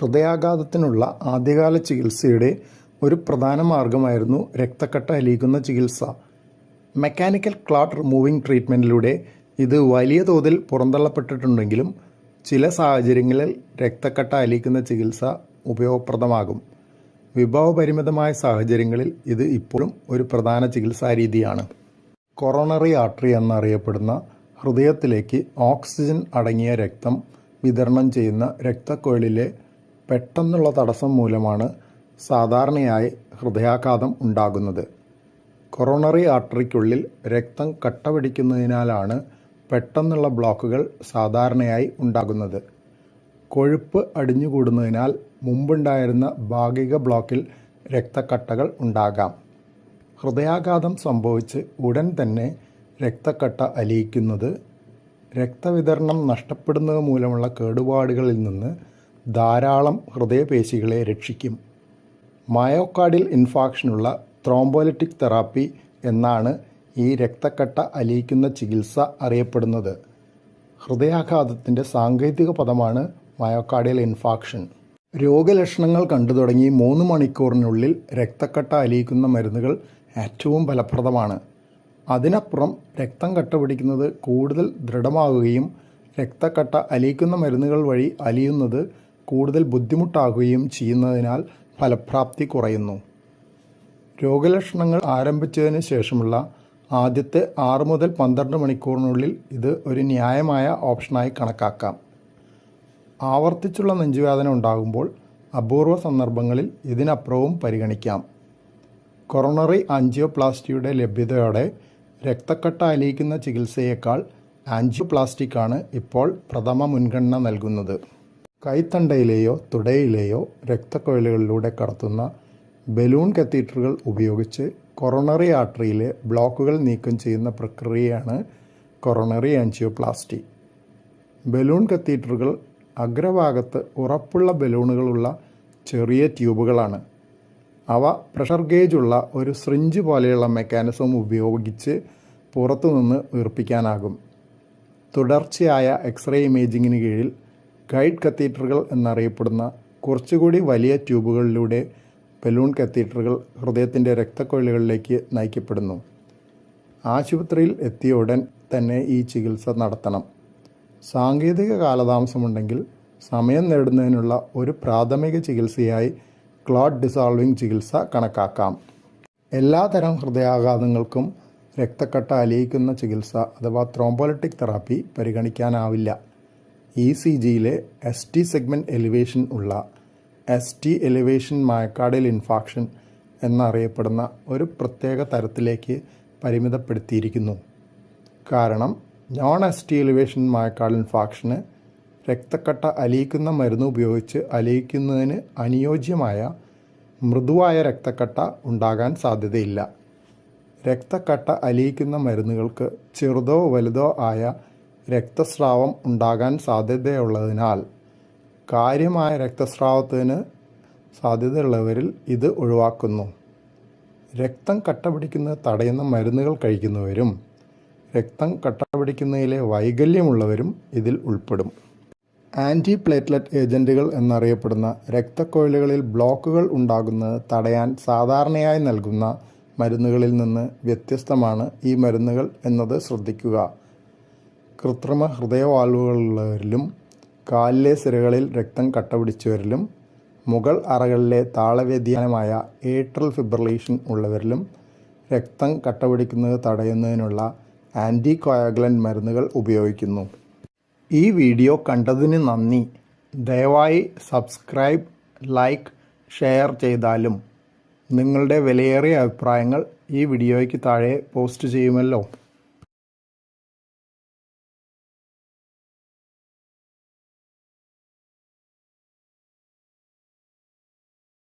ഹൃദയാഘാതത്തിനുള്ള ആദ്യകാല ചികിത്സയുടെ ഒരു പ്രധാന മാർഗമായിരുന്നു രക്തക്കട്ട അലിയിക്കുന്ന ചികിത്സ. മെക്കാനിക്കൽ ക്ലാട്ട് റിമൂവിംഗ് ട്രീറ്റ്മെന്റിലൂടെ ഇത് വലിയ തോതിൽ പുറന്തള്ളപ്പെട്ടിട്ടുണ്ടെങ്കിലും ചില സാഹചര്യങ്ങളിൽ രക്തക്കട്ട അലിയിക്കുന്ന ചികിത്സ ഉപയോഗപ്രദമാകും. വിഭവപരിമിതമായ സാഹചര്യങ്ങളിൽ ഇത് ഇപ്പോഴും ഒരു പ്രധാന ചികിത്സാ രീതിയാണ്. കൊറോണറി ആർട്ടറി എന്നറിയപ്പെടുന്ന ഹൃദയത്തിലേക്ക് ഓക്സിജൻ അടങ്ങിയ രക്തം വിതരണം ചെയ്യുന്ന രക്തക്കൊഴലിലെ പെട്ടെന്നുള്ള തടസ്സം മൂലമാണ് സാധാരണയായി ഹൃദയാഘാതം ഉണ്ടാകുന്നത്. കൊറോണറി ആർട്ടറിക്കുള്ളിൽ രക്തം കട്ടപിടിക്കുന്നതിനാലാണ് പെട്ടെന്നുള്ള ബ്ലോക്കുകൾ സാധാരണയായി ഉണ്ടാകുന്നത്. കൊഴുപ്പ് അടിഞ്ഞുകൂടുന്നതിനാൽ മുമ്പുണ്ടായിരുന്ന ഭാഗിക ബ്ലോക്കിൽ രക്തക്കട്ടകൾ ഉണ്ടാകാം. ഹൃദയാഘാതം സംഭവിച്ച് ഉടൻ തന്നെ രക്തക്കട്ട അലിയിക്കുന്നത് രക്തവിതരണം നഷ്ടപ്പെടുന്നത് മൂലമുള്ള കേടുപാടുകളിൽ നിന്ന് ധാരാളം ഹൃദയപേശികളെ രക്ഷിക്കും. മയോക്കാർഡിൽ ഇൻഫാക്ഷനുള്ള ത്രോംബോലിറ്റിക് തെറാപ്പി എന്നാണ് ഈ രക്തക്കട്ട അലിയിക്കുന്ന ചികിത്സ അറിയപ്പെടുന്നത്. ഹൃദയാഘാതത്തിന്റെ സാങ്കേതിക പദമാണ് മയോക്കാർഡിയൽ ഇൻഫാക്ഷൻ. രോഗലക്ഷണങ്ങൾ കണ്ടു തുടങ്ങി മൂന്ന് മണിക്കൂറിനുള്ളിൽ രക്തക്കട്ട അലിയിക്കുന്ന മരുന്നുകൾ ഏറ്റവും ഫലപ്രദമാണ്. അതിനപ്പുറം രക്തം കട്ട പിടിക്കുന്നത് കൂടുതൽ ദൃഢമാകുകയും രക്തക്കട്ട അലിയിക്കുന്ന മരുന്നുകൾ വഴി അലിയുന്നത് കൂടുതൽ ബുദ്ധിമുട്ടാകുകയും ചെയ്യുന്നതിനാൽ ഫലപ്രാപ്തി കുറയുന്നു. രോഗലക്ഷണങ്ങൾ ആരംഭിച്ചതിന് ശേഷമുള്ള ആദ്യത്തെ ആറ് മുതൽ പന്ത്രണ്ട് മണിക്കൂറിനുള്ളിൽ ഇത് ഒരു ന്യായമായ ഓപ്ഷനായി കണക്കാക്കാം. ആവർത്തിച്ചുള്ള നെഞ്ചുവേദന ഉണ്ടാകുമ്പോൾ അപൂർവ സന്ദർഭങ്ങളിൽ ഇതിനപ്പുറവും പരിഗണിക്കാം. കൊറോണറി ആൻജിയോപ്ലാസ്റ്റിയുടെ ലഭ്യതയോടെ രക്തക്കട്ട അലിയിക്കുന്ന ചികിത്സയേക്കാൾ ആൻജിയോപ്ലാസ്റ്റിക്കാണ് ഇപ്പോൾ പ്രഥമ മുൻഗണന നൽകുന്നത്. കൈത്തണ്ടയിലെയോ തുടയിലെയോ രക്തക്കൊഴലുകളിലൂടെ കടത്തുന്ന ബലൂൺ കത്തീറ്ററുകൾ ഉപയോഗിച്ച് കൊറോണറി ആർട്ടറിയിലെ ബ്ലോക്കുകൾ നീക്കം ചെയ്യുന്ന പ്രക്രിയയാണ് കൊറോണറി ആൻജിയോപ്ലാസ്റ്റി. ബലൂൺ കത്തീറ്ററുകൾ അഗ്രഭാഗത്ത് ഉറപ്പുള്ള ബലൂണുകളുള്ള ചെറിയ ട്യൂബുകളാണ്. അവ പ്രഷർ ഗേജുള്ള ഒരു സ്രിഞ്ച് പോലെയുള്ള മെക്കാനിസം ഉപയോഗിച്ച് പുറത്തുനിന്ന് വീർപ്പിക്കാനാകും. തുടർച്ചയായ എക്സ്റേ ഇമേജിങ്ങിന് കീഴിൽ ഗൈഡ് കത്തീറ്ററുകൾ എന്നറിയപ്പെടുന്ന കുറച്ചുകൂടി വലിയ ട്യൂബുകളിലൂടെ ബലൂൺ കത്തീറ്ററുകൾ ഹൃദയത്തിന്റെ രക്തക്കൊഴലുകളിലേക്ക് നയിക്കപ്പെടുന്നു. ആശുപത്രിയിൽ എത്തിയ ഉടൻ തന്നെ ഈ ചികിത്സ നടത്തണം. സാങ്കേതിക കാലതാമസമുണ്ടെങ്കിൽ സമയം നേടുന്നതിനുള്ള ഒരു പ്രാഥമിക ചികിത്സയായി ക്ലോഡ് ഡിസോൾവിംഗ് ചികിത്സ കണക്കാക്കാം. എല്ലാതരം ഹൃദയാഘാതങ്ങൾക്കും രക്തക്കട്ട അലിയിക്കുന്ന ചികിത്സ അഥവാ ത്രോംബോലിറ്റിക് തെറാപ്പി പരിഗണിക്കാനാവില്ല. ഇ സി ജിയിലെ എസ് ടി സെഗ്മെന്റ് എലിവേഷൻ ഉള്ള S T elevation myocardial infarction എന്നറിയപ്പെടുന്ന ഒരു പ്രത്യേക തരത്തിലേക്ക് പരിമിതപ്പെടുത്തിയിരിക്കുന്നു. കാരണം non S T elevation myocardial ഇൻഫാക്ഷന് രക്തക്കട്ട അലിയിക്കുന്ന മരുന്ന് ഉപയോഗിച്ച് അലിയിക്കുന്നതിന് അനുയോജ്യമായ മൃദുവായ രക്തക്കട്ട ഉണ്ടാകാൻ സാധ്യതയില്ല. രക്തക്കട്ട അലിയിക്കുന്ന മരുന്നുകൾക്ക് ചെറുതോ വലുതോ ആയ രക്തസ്രാവം ഉണ്ടാകാൻ സാധ്യതയുള്ളതിനാൽ കാര്യമായ രക്തസ്രാവത്തിന് സാധ്യതയുള്ളവരിൽ ഇത് ഒഴിവാക്കുന്നു. രക്തം കട്ട പിടിക്കുന്നത് തടയുന്ന മരുന്നുകൾ കഴിക്കുന്നവരും രക്തം കട്ട പിടിക്കുന്നതിലെ വൈകല്യമുള്ളവരും ഇതിൽ ഉൾപ്പെടും. ആന്റി പ്ലേറ്റ്ലെറ്റ് ഏജന്റുകൾ എന്നറിയപ്പെടുന്ന രക്തക്കൊഴലുകളിൽ ബ്ലോക്കുകൾ ഉണ്ടാകുന്നത് തടയാൻ സാധാരണയായി നൽകുന്ന മരുന്നുകളിൽ നിന്ന് വ്യത്യസ്തമാണ് ഈ മരുന്നുകൾ എന്നത് ശ്രദ്ധിക്കുക. കൃത്രിമ ഹൃദയവാൽവുകളുള്ളവരിലും കാലിലെ സിരകളിൽ രക്തം കട്ടപിടിച്ചവരിലും മുകൾ അറകളിലെ താളവ്യതിയാനമായ ഏട്രൽ ഫിബ്രലേഷൻ ഉള്ളവരിലും രക്തം കട്ടപിടിക്കുന്നത് തടയുന്നതിനുള്ള ആന്റി കോയാഗുലൻ മരുന്നുകൾ ഉപയോഗിക്കുന്നു. ഈ വീഡിയോ കണ്ടതിന് നന്ദി. ദയവായി സബ്സ്ക്രൈബ് ലൈക്ക് ഷെയർ ചെയ്താലും നിങ്ങളുടെ വിലയേറിയ അഭിപ്രായങ്ങൾ ഈ വീഡിയോയ്ക്ക് താഴെ പോസ്റ്റ് ചെയ്യുമല്ലോ.